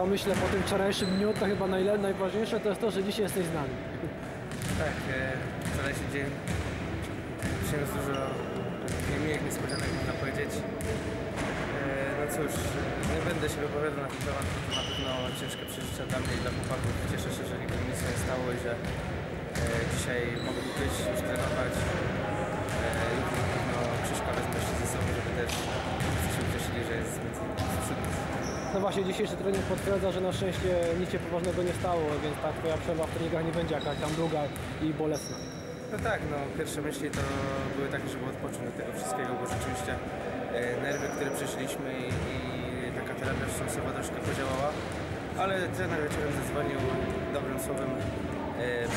chyba myślę po tym wczorajszym dniu, to chyba najle- najważniejsze to jest to, że dzisiaj jesteś z nami. Tak, e, wczorajszy dzień przyniósł dużo takich miłych niespodzianek, można powiedzieć. E, no cóż, e, nie będę się wypowiadał na ten temat, bo to na pewno ciężkie przeżycia dla mnie i dla chłopaków. Cieszę się, że nikomu nic nie stało i że dzisiaj mogę być, już trenować. E, pewno Krzyśka wezmę jeszcze ze sobą, żeby też wszyscy się ucieszyli, że jest między. No właśnie, dzisiejszy trening potwierdza, że na szczęście nic się poważnego nie stało, więc ta twoja przerwa w treningach nie będzie jakaś tam długa i bolesna. No tak, no pierwsze myśli to były takie, żeby odpocząć od tego wszystkiego, bo rzeczywiście e, nerwy, które przeszliśmy i, i taka terapia wstrząsowa troszkę podziałała, ale trener wieczorem zadzwonił dobrym słowem, e,